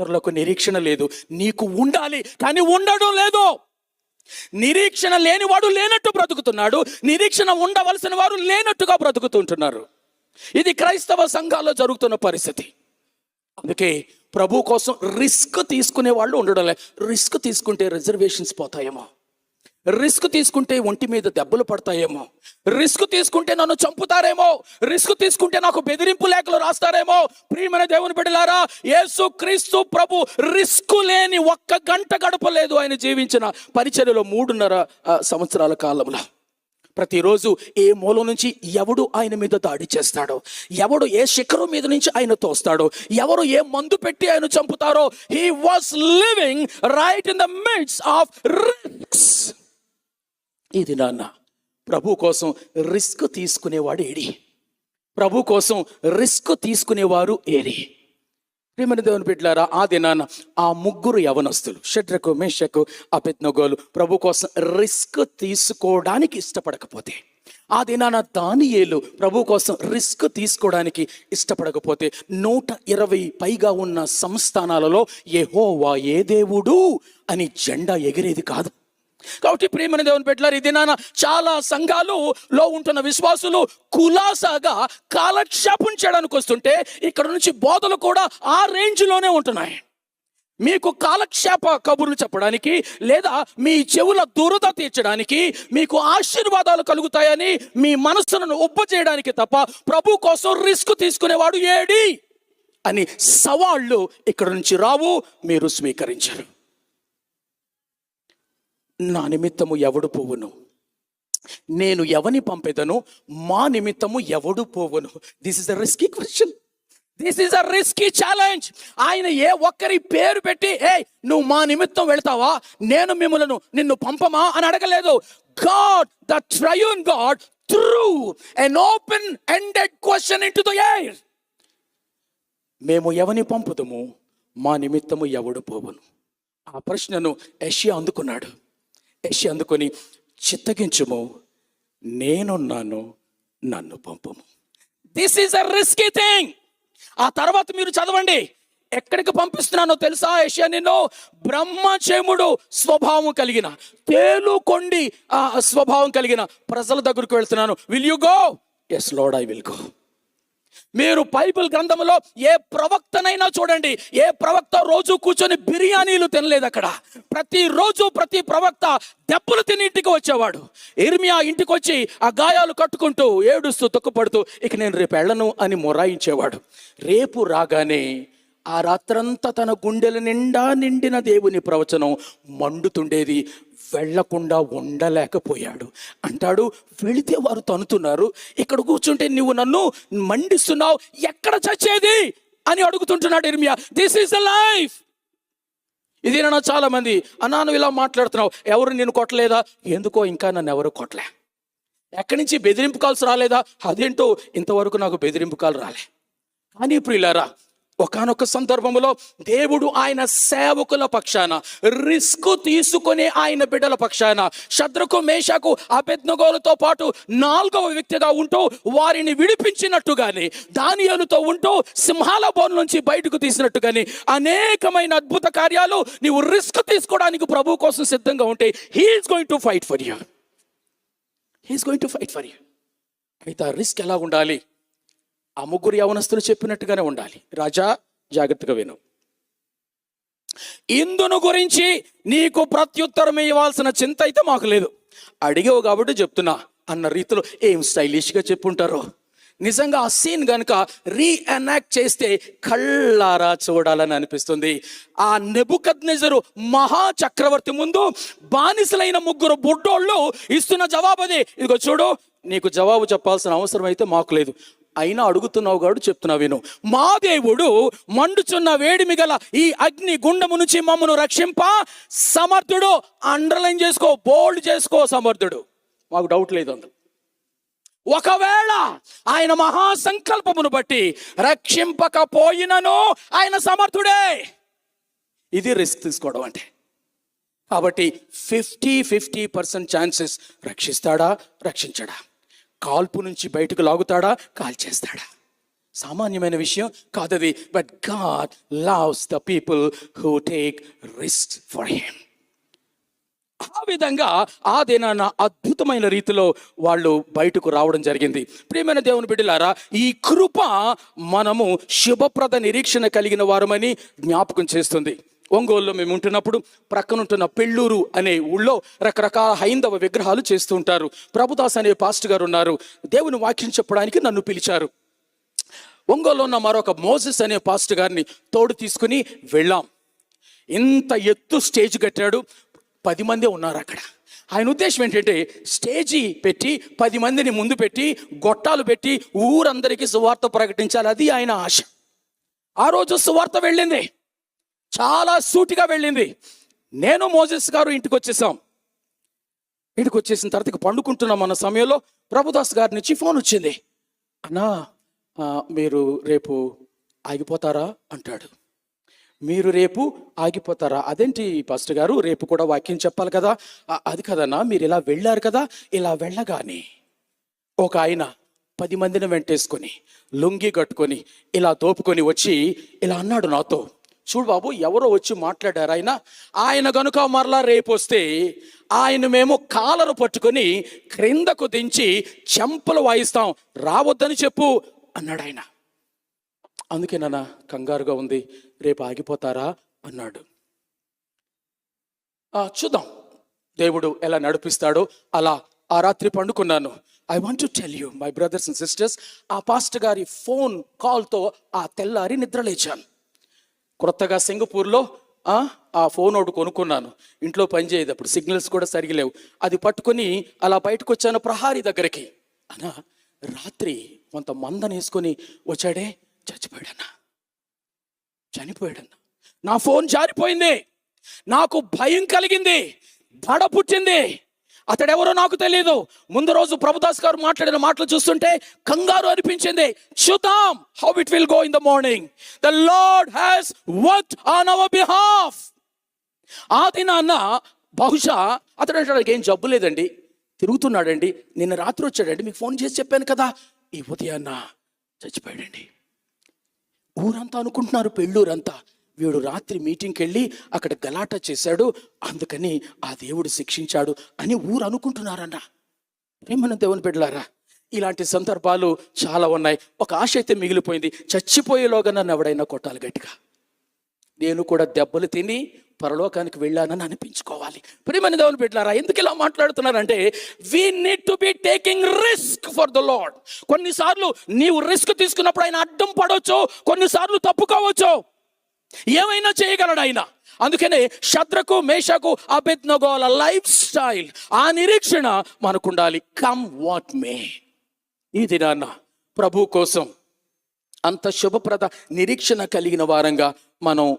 ఇతరులకు నిరీక్షణ లేదు. నీకు ఉండాలి కానీ ఉండడం లేదు. నిరీక్షణ లేనివాడు లేనట్టు బ్రతుకుతున్నాడు. నిరీక్షణ ఉండవలసిన వారు లేనట్టుగా బ్రతుకుతుంటున్నారు. ఇది క్రైస్తవ సంఘాల్లో జరుగుతున్న పరిస్థితి. అందుకే ప్రభు కోసం రిస్క్ తీసుకునే వాళ్ళు ఉండడం లేదు. రిస్క్ తీసుకుంటే రిజర్వేషన్స్ పోతాయేమో. రిస్క్ తీసుకుంటే ఒంటి మీద దెబ్బలు పడతాయేమో. రిస్క్ తీసుకుంటే నన్ను చంపుతారేమో. రిస్క్ తీసుకుంటే నాకు బెదిరింపు లేఖలు రాస్తారేమో. ప్రియమైన దేవుని బిడ్డలారా యేసు క్రీస్తు ప్రభు రిస్క్ లేని ఒక్క గంట గడపలేదు ఆయన జీవించిన పరిచర్యలో మూడున్నర సంవత్సరాల కాలంలో. ప్రతిరోజు ఏ మూల నుంచి ఎవడు ఆయన మీద దాడి చేస్తాడో ఎవడు ఏ శిఖరం మీద నుంచి ఆయన తోస్తాడో ఎవరు ఏ మందు పెట్టి ఆయన చంపుతారో he was living right in the midst of రి ఇది నాన్న. ప్రభు కోసం రిస్క్ తీసుకునేవాడు ఏడి. ప్రభు కోసం రిస్క్ తీసుకునేవారు ఏరి ప్రేమని దేవుని బిడ్డలారా ఆ దినాన ఆ ముగ్గురు యవనస్తులు షడ్రకు మేషకు అపెత్నగోలు ప్రభు కోసం రిస్క్ తీసుకోవడానికి ఇష్టపడకపోతే ఆ దినాన దానియేలు ప్రభు కోసం రిస్క్ తీసుకోవడానికి ఇష్టపడకపోతే నూట ఇరవై పైగా ఉన్న సంస్థానాలలో యెహోవా ఏ దేవుడు అని జెండా ఎగిరేది కాదు. కాబట్టి ప్రేమని దేవుని పెట్టారు ఈ దినాన చాలా సంఘాలు లో ఉంటున్న విశ్వాసులు కులాసాగా కాలక్షేపం చేయడానికి వస్తుంటే ఇక్కడ నుంచి బోధలు కూడా ఆ రేంజ్లోనే ఉంటున్నాయి. మీకు కాలక్షేప కబుర్లు చెప్పడానికి లేదా మీ చెవుల దురద తీర్చడానికి మీకు ఆశీర్వాదాలు కలుగుతాయని మీ మనస్సును ఒప్ప చేయడానికి తప్ప ప్రభు కోసం రిస్క్ తీసుకునేవాడు ఏడి అని సవాళ్ళు ఇక్కడ నుంచి రావు మీరు స్వీకరించరు. నా నిమిత్తము ఎవడు పోవును? నేను ఎవని పంపెదను? మా నిమిత్తము ఎవడు పోవును? This is a risky question this is a risky challenge ఆయన ఏ ఒక్కరి పేరు పెట్టి ఏ నువ్వు మా నిమిత్తం వెళ్తావా? నేను మిమ్మలను నిన్ను పంపమా? అని అడగలేదు. God the triune God threw an open ended question into the air మేము ఎవని పంపుదము? మా నిమిత్తము ఎవడు పోవును? ఆ ప్రశ్నను యష్యా అందుకున్నాడు. యష్యా అందుకొని చిత్తగించుము నేనున్నాను నన్ను పంపము. This is a risky thing ఆ తర్వాత మీరు చదవండి. ఎక్కడికి పంపిస్తున్నానో తెలుసా? యష్యా నిన్ను బ్రహ్మచేముడు స్వభావం కలిగిన తేలుకొండి ఆ స్వభావం కలిగిన ప్రజల దగ్గరకు వెళ్తున్నాను. Will you go yes Lord I will go మీరు బైబిల్ గ్రంథంలో ఏ ప్రవక్తనైనా చూడండి ఏ ప్రవక్త రోజు కూర్చొని బిర్యానీలు తినలేదు అక్కడ. ప్రతిరోజు ప్రతి ప్రవక్త దెబ్బలు తిని ఇంటికి వచ్చేవాడు. ఇర్మియా ఇంటికి వచ్చి ఆ గాయాలు కట్టుకుంటూ ఏడుస్తూ తొక్కుపడుతూ ఇక నేను రేపు వెళ్ళను అని మొరాయించేవాడు. రేపు రాగానే ఆ రాత్రంతా తన గుండెల నిండా నిండిన దేవుని ప్రవచనం మండుతుండేది. వెళ్ళకుండా ఉండలేకపోయాడు. అంటాడు వెళితే వారు తనుతున్నారు ఇక్కడ కూర్చుంటే నువ్వు నన్ను మండిస్తున్నావు. ఎక్కడ చచ్చేది? అని అడుగుతుంటున్నాడు ఇర్మియా దిస్ ఈస్ ద లైఫ్ ఇది నా చాలా మంది అన్నాను ఇలా మాట్లాడుతున్నావు. ఎవరు నేను కొట్టలేదా? ఎందుకో ఇంకా నన్ను ఎవరు కొట్టలే. ఎక్కడి నుంచి బెదిరింపు కాల్స్ రాలేదా? అదేంటో ఇంతవరకు నాకు బెదిరింపు కాల్ రాలే. కానీ ప్రియులారా ఒకనొక సందర్భంలో దేవుడు ఆయన సేవకుల పక్షాన రిస్క్ తీసుకునే ఆయన బిడ్డల పక్షాన శత్రుకు మేషకు అపెద్నగోలతో పాటు నాలుగవ వ్యక్తిగా ఉంటూ వారిని విడిపించినట్టుగానే దానియాలతో ఉంటూ సింహాల బోన్ నుంచి బయటకు తీసినట్టుగానే అనేకమైన అద్భుత కార్యాలు నీవు రిస్క్ తీసుకోవడానికి ప్రభు కోసం సిద్ధంగా ఉంటే he's going to fight for you he's going to fight for you అయితే ఆ రిస్క్ ఎలా ఉండాలి? ఆ ముగ్గురు యవనస్తులు చెప్పినట్టుగానే ఉండాలి. రాజా జాగ్రత్తగా విను. ఇందును గురించి నీకు ప్రత్యుత్తరం ఇవ్వాల్సిన చింత అయితే మాకు లేదు. అడిగావు కాబట్టి చెప్తున్నా. అన్న రీతిలో ఏం స్టైలిష్గా చెప్పుంటారో. నిజంగా ఆ సీన్ కనుక రీఎనాక్ట్ చేస్తే కళ్ళారా చూడాలని అనిపిస్తుంది. ఆ నెబుకద్ నెజరు మహా చక్రవర్తి ముందు బానిసలైన ముగ్గురు బుడ్డోళ్ళు ఇస్తున్న జవాబు అది. ఇదిగో చూడు నీకు జవాబు చెప్పాల్సిన అవసరం అయితే మాకు లేదు. అయినా అడుగుతున్నావు గాడు చెప్తున్నా విను. మా దేవుడు మండుచున్న వేడిమి గల ఈ అగ్ని గుండము నుంచి మమ్మను రక్షింప సమర్థుడు అండర్లైన్ చేసుకో బోల్డ్ చేసుకో సమర్థుడు. మాకు డౌట్ లేదు అందులో. ఒకవేళ ఆయన మహాసంకల్పమును బట్టి రక్షింపకపోయినను ఆయన సమర్థుడే. ఇది రిస్క్ తీసుకోవడం అంటే. కాబట్టి ఫిఫ్టీ ఫిఫ్టీ పర్సెంట్ ఛాన్సెస్ రక్షిస్తాడా రక్షించడా? కాల్పు నుంచి బయటకు లాగుతాడా? కాల్చేస్తాడా సామాన్యమైన విషయం కాదది but God loves the people who take risk for him ఆ విధంగా ఆ దినాన అద్భుతమైన రీతిలో వాళ్ళు బయటకు రావడం జరిగింది. ప్రియమైన దేవుని బిడ్డలారా ఈ కృప మనము శుభప్రద నిరీక్షణ కలిగిన వారమని జ్ఞాపకం చేస్తుంది. ఒంగోలులో మేము ఉంటున్నప్పుడు ప్రక్కనుంటున్న పెళ్ళూరు అనే ఊళ్ళో రకరకాల హైందవ విగ్రహాలు చేస్తూ ఉంటారు. ప్రభుదాస్ అనే పాస్ట్ గారు ఉన్నారు. దేవుని వాక్యం చెప్పడానికి నన్ను పిలిచారు. ఒంగోలులో ఉన్న మరొక మోజెస్ అనే పాస్ట్ గారిని తోడు తీసుకుని వెళ్ళాం. ఇంత ఎత్తు స్టేజ్ కట్టాడు. పది మంది ఉన్నారు అక్కడ. ఆయన ఉద్దేశం ఏంటంటే స్టేజీ పెట్టి పది మందిని ముందు పెట్టి గొట్టాలు పెట్టి ఊరందరికీ సువార్త ప్రకటించాలి. అది ఆయన ఆశ. ఆ రోజు సువార్త వెళ్ళింది. చాలా సూటిగా వెళ్ళింది. నేను మోజెస్ గారు ఇంటికి వచ్చేసాం. ఇంటికి వచ్చేసిన తర్వాత పండుకుంటున్నాం అన్న సమయంలో ప్రభుదాస్ గారి నుంచి ఫోన్ వచ్చింది. అన్నా మీరు రేపు ఆగిపోతారా? అంటాడు. మీరు రేపు ఆగిపోతారా? అదేంటి పాస్టర్ గారు? రేపు కూడా వాక్యం చెప్పాలి కదా. అది కదన్నా మీరు ఇలా వెళ్ళారు కదా ఇలా వెళ్ళగానే ఒక ఆయన పది మందిని వెంటేసుకొని లుంగి కట్టుకొని ఇలా తోపుకొని వచ్చి ఇలా అన్నాడు నాతో. చూడు బాబు ఎవరో వచ్చి మాట్లాడారు ఆయన. ఆయన గనుక మరలా రేపు వస్తే ఆయన మేము కాలరు పట్టుకొని క్రిందకు దించి చెంపలు వాయిస్తాం. రావద్దని చెప్పు అన్నాడు ఆయన. అందుకే నాన్న కంగారుగా ఉంది. రేపు ఆగిపోతారా? అన్నాడు. చూద్దాం. దేవుడు ఎలా నడిపిస్తాడో అలా ఆ రాత్రి పండుకున్నాను. I want to tell you my brothers and sisters ఆ పాస్టర్ గారి ఫోన్ కాల్తో ఆ తెల్లారి నిద్రలేచాను. క్రొత్తగా సింగపూర్లో ఆ, ఫోన్ ఒకటి కొనుక్కున్నాను. ఇంట్లో పనిచేయదు అప్పుడు సిగ్నల్స్ కూడా సరిగా లేవు. అది పట్టుకొని అలా బయటకు వచ్చాను ప్రహారీ దగ్గరికి. అనా రాత్రి కొంత మందని వేసుకొని వచ్చాడే చచ్చిపోయాడన్నా. చనిపోయాడన్నా. నా ఫోన్ జారిపోయింది. నాకు భయం కలిగింది. దడ పుట్టింది అతడెవరో నాకు తెలియదు ముందు రోజు ప్రభుదాస్ గారు మాట్లాడిన మాటలు చూస్తుంటే కంగారు అనిపించింది. చూద్దాం how it will go in the morning the Lord has work on our behalf ఆ దినాన్న బహుశా అతడు అంటాడు ఏం జబ్బు లేదండి. తిరుగుతున్నాడండి. నిన్న రాత్రి వచ్చాడండి. మీకు ఫోన్ చేసి చెప్పాను కదా. ఈ ఉదయాన్న చచ్చిపోయాడండి. ఊరంతా అనుకుంటున్నారు పెళ్ళూరంతా. వీడు రాత్రి మీటింగ్కి వెళ్ళి అక్కడ గలాట చేశాడు. అందుకని ఆ దేవుడు శిక్షించాడు అని ఊరు అనుకుంటున్నారన్న. ప్రేమన దేవుని బిడ్డలారా ఇలాంటి సందర్భాలు చాలా ఉన్నాయి. ఒక ఆశ అయితే మిగిలిపోయింది. చచ్చిపోయేలోగా నన్ను ఎవడైనా కొట్టాలి గట్టిగా. నేను కూడా దెబ్బలు తిని పరలోకానికి వెళ్ళానని అనిపించుకోవాలి. ప్రేమని దేవుని బిడ్డలారా ఎందుకు ఇలా మాట్లాడుతున్నారంటే we need to be taking risk for the Lord కొన్నిసార్లు నీవు రిస్క్ తీసుకున్నప్పుడు ఆయన అడ్డం పడవచ్చు కొన్నిసార్లు తప్పుకోవచ్చు. ఏమైనా చేయగలడు ఆయన. అందుకనే శత్రకు మేషకు అభిజ్ఞగోల లైఫ్ స్టైల్ ఆ నిరీక్షణ మనకుండాలి. కమ్ వాట్ మే ఈ దినాన్న ప్రభు కోసం అంత శుభప్రద నిరీక్షణ కలిగిన వారంగా మనం